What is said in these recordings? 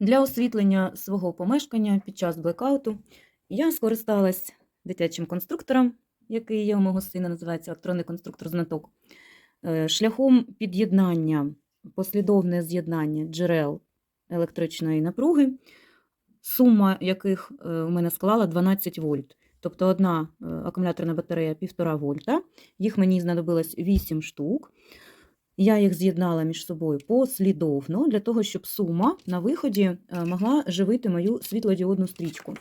Для освітлення свого помешкання під час блекауту я скористалась дитячим конструктором, який є у мого сина, називається електронний конструктор знаток, е, шляхом під'єднання, послідовне з'єднання джерел електричної напруги, сума яких е, у мене склала 12 вольт. Тобто одна е, акумуляторна батарея 1,5 вольта, їх мені знадобилось 8 штук. Я їх з'єднала між собою послідовно для того, щоб сума на виході е, могла живити мою світлодіодну стрічку.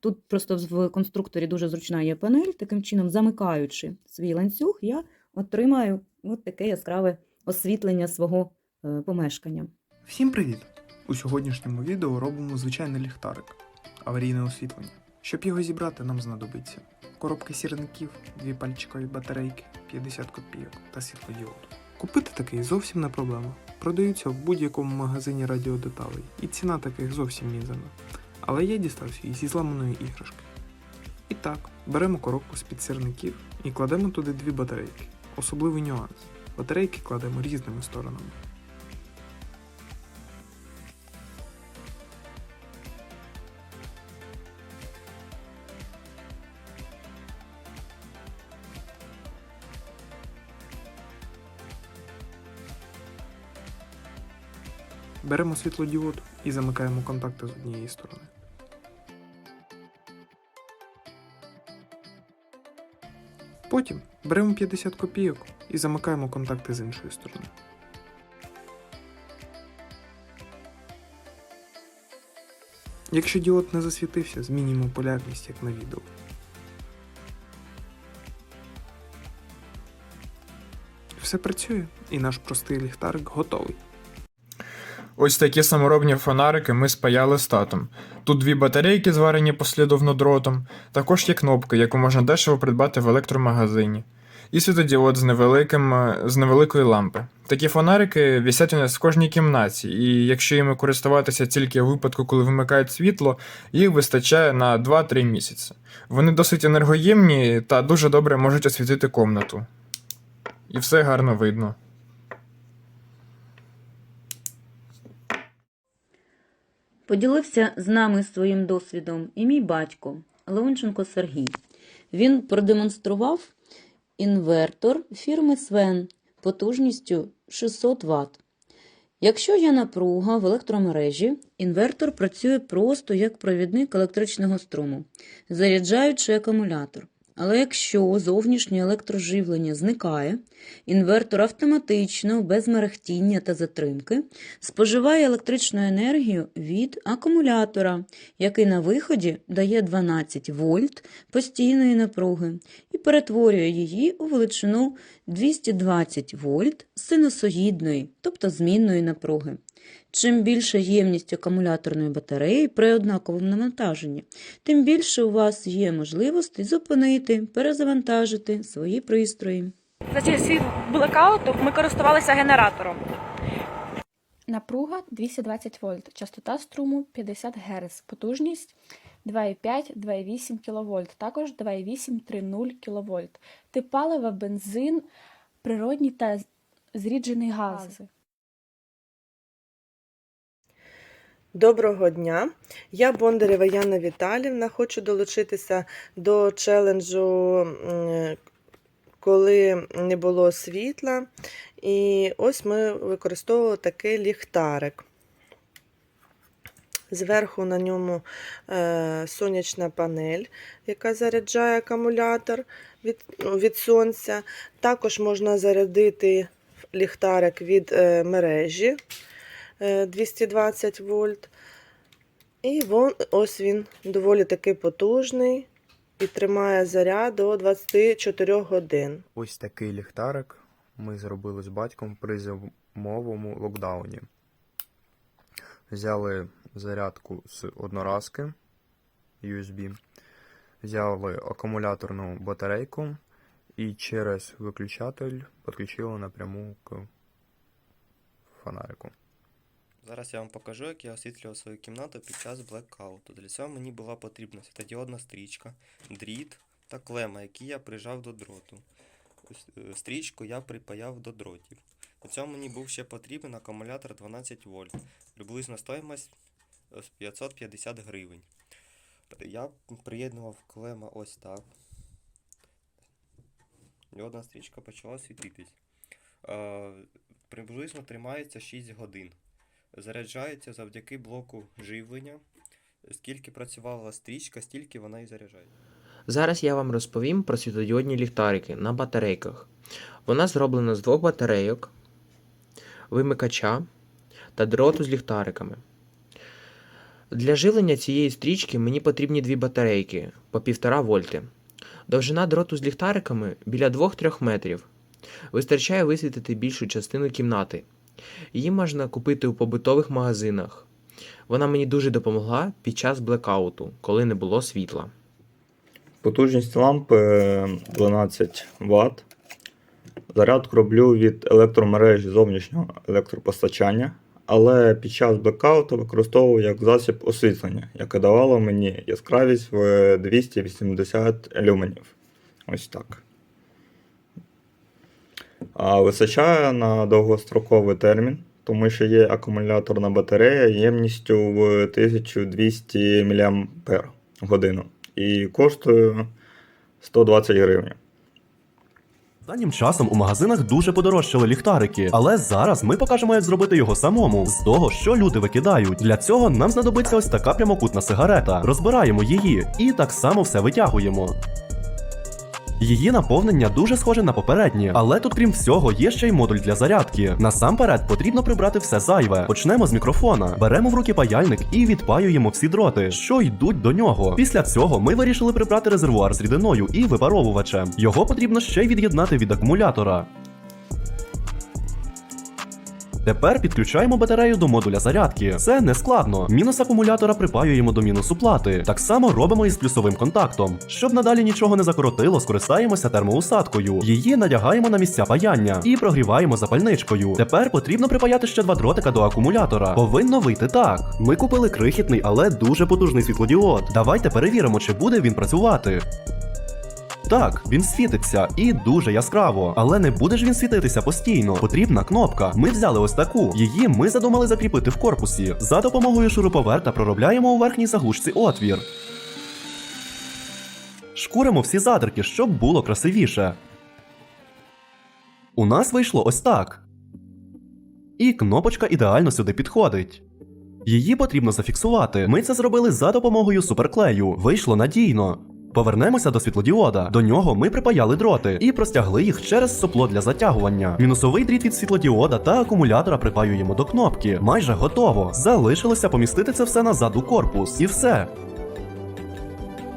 Тут просто в конструкторі дуже зручна є панель, таким чином, замикаючи свій ланцюг, я отримаю от таке яскраве освітлення свого е, помешкання. Всім привіт! У сьогоднішньому відео робимо звичайний ліхтарик, аварійне освітлення. Щоб його зібрати, нам знадобиться коробка сірників, дві пальчикові батарейки, 50 копійок та світлодіод. Купити такий зовсім не проблема. Продаються в будь-якому магазині радіодеталей, і ціна таких зовсім мізерна. Але я дістався її зі зламаної іграшки. І так, беремо коробку з-під сірників і кладемо туди дві батарейки. Особливий нюанс. Батарейки кладемо різними сторонами. Беремо світлодіод і замикаємо контакти з однієї сторони. Потім беремо 50 копійок і замикаємо контакти з іншої сторони. Якщо діод не засвітився, змінюємо полярність, як на відео. Все працює, і наш простий ліхтарик готовий. Ось такі саморобні фонарики ми спаяли з татом. Тут дві батарейки, зварені послідовно дротом, також є кнопка, яку можна дешево придбати в електромагазині. І світодіод з, невеликим, е, з невеликої лампи. Такі фонарики висять у нас в кожній кімнаті, і якщо їми користуватися тільки у випадку, коли вимикають світло, їх вистачає на 2-3 місяці. Вони досить енергоємні та дуже добре можуть освітити комнату. І все гарно видно. Поділився з нами своїм досвідом і мій батько Леонченко Сергій. Він продемонстрував інвертор фірми Свен потужністю 600 Вт. Якщо є напруга в електромережі, інвертор працює просто як провідник електричного струму, заряджаючи акумулятор. Але якщо зовнішнє електроживлення зникає, інвертор автоматично, без мерехтіння та затримки, споживає електричну енергію від акумулятора, який на виході дає 12 вольт постійної напруги і перетворює її у величину 220 вольт синусоїдної, тобто змінної напруги. Чим більша ємність акумуляторної батареї при однаковому навантаженні, тим більше у вас є можливостей зупинити, перезавантажити свої пристрої. За часів блекауту ми користувалися генератором. Напруга 220 вольт, частота струму 50 Гц, потужність 2,5-2,8 кВт, також 2,8-3,0 кВт. Тип палива, бензин, природні та зріджені гази. Доброго дня! Я Бондарєва Яна Віталівна. Хочу долучитися до челенджу, коли не було світла. І ось ми використовували такий ліхтарик. Зверху на ньому е, сонячна панель, яка заряджає акумулятор від, від сонця. Також можна зарядити ліхтарик від е, мережі е, 220 вольт. І вон, ось він доволі таки потужний і тримає заряд до 24 годин. Ось такий ліхтарик ми зробили з батьком при зимовому локдауні. Взяли зарядку з одноразки USB, взяли акумуляторну батарейку і через виключатель підключили напряму к фонарику. Зараз я вам покажу, як я освітлював свою кімнату під час блекауту. Для цього мені була потрібна світодіодна стрічка, дріт та клема, які я прижав до дроту. Е, Стрічку я припаяв до дротів. Для цього мені був ще потрібен акумулятор 12 вольт. Приблизна стоїмость 550 гривень. Я приєднував клема ось так. І одна стрічка почала світитись. Е, приблизно тримається 6 годин. Заряджається завдяки блоку живлення. Скільки працювала стрічка, стільки вона і заряджається. Зараз я вам розповім про світлодіодні ліхтарики на батарейках. Вона зроблена з двох батарейок, вимикача та дроту з ліхтариками. Для живлення цієї стрічки мені потрібні дві батарейки по 1,5 вольти. Довжина дроту з ліхтариками біля 2-3 метрів. Вистачає висвітити більшу частину кімнати. Її можна купити у побутових магазинах. Вона мені дуже допомогла під час блекауту, коли не було світла. Потужність лампи е, 12 Вт. Зарядку роблю від електромережі зовнішнього електропостачання, але під час блекауту використовую як засіб освітлення, яке давало мені яскравість в 280 люменів. Ось так. А вистачає на довгостроковий термін, тому що є акумуляторна батарея ємністю в 1200 мАч і коштує 120 гривень. Останнім часом у магазинах дуже подорожчали ліхтарики, але зараз ми покажемо, як зробити його самому з того, що люди викидають. Для цього нам знадобиться ось така прямокутна сигарета. Розбираємо її і так само все витягуємо. Її наповнення дуже схоже на попереднє, але тут, крім всього, є ще й модуль для зарядки. Насамперед потрібно прибрати все зайве. Почнемо з мікрофона. Беремо в руки паяльник і відпаюємо всі дроти, що йдуть до нього. Після цього ми вирішили прибрати резервуар з рідиною і випаровувачем. Його потрібно ще й від'єднати від акумулятора. Тепер підключаємо батарею до модуля зарядки. Це не складно. Мінус акумулятора припаюємо до мінусу плати. Так само робимо із плюсовим контактом. Щоб надалі нічого не закоротило, скористаємося термоусадкою. Її надягаємо на місця паяння і прогріваємо запальничкою. Тепер потрібно припаяти ще два дротика до акумулятора. Повинно вийти так. Ми купили крихітний, але дуже потужний світлодіод. Давайте перевіримо, чи буде він працювати. Так, він світиться і дуже яскраво, але не буде ж він світитися постійно. Потрібна кнопка. Ми взяли ось таку. Її ми задумали закріпити в корпусі. За допомогою шуруповерта проробляємо у верхній заглушці отвір. Шкуримо всі задирки, щоб було красивіше. У нас вийшло ось так. І кнопочка ідеально сюди підходить. Її потрібно зафіксувати. Ми це зробили за допомогою суперклею. Вийшло надійно. Повернемося до світлодіода. До нього ми припаяли дроти і простягли їх через сопло для затягування. Мінусовий дріт від світлодіода та акумулятора припаюємо до кнопки. Майже готово. Залишилося помістити це все назад у корпус. І все.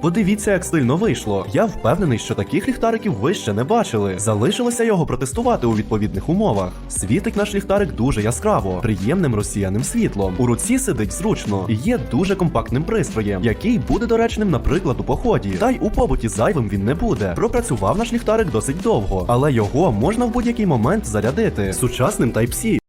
Подивіться, як стильно вийшло. Я впевнений, що таких ліхтариків ви ще не бачили. Залишилося його протестувати у відповідних умовах. Світить наш ліхтарик дуже яскраво, приємним розсіяним світлом. У руці сидить зручно і є дуже компактним пристроєм, який буде доречним, наприклад, у поході. Та й у побуті зайвим він не буде. Пропрацював наш ліхтарик досить довго, але його можна в будь-який момент зарядити сучасним Type-C.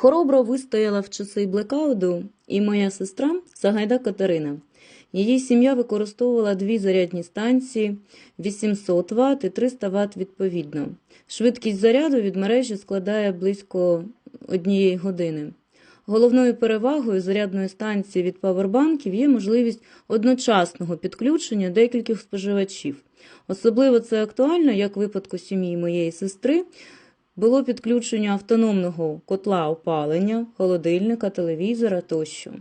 Хоробро вистояла в часи блекауду і моя сестра Сагайда Катерина. Її сім'я використовувала дві зарядні станції 800 Вт і 300 Вт відповідно. Швидкість заряду від мережі складає близько однієї години. Головною перевагою зарядної станції від павербанків є можливість одночасного підключення декількох споживачів. Особливо це актуально, як в випадку сім'ї моєї сестри, було підключення автономного котла опалення, холодильника, телевізора тощо.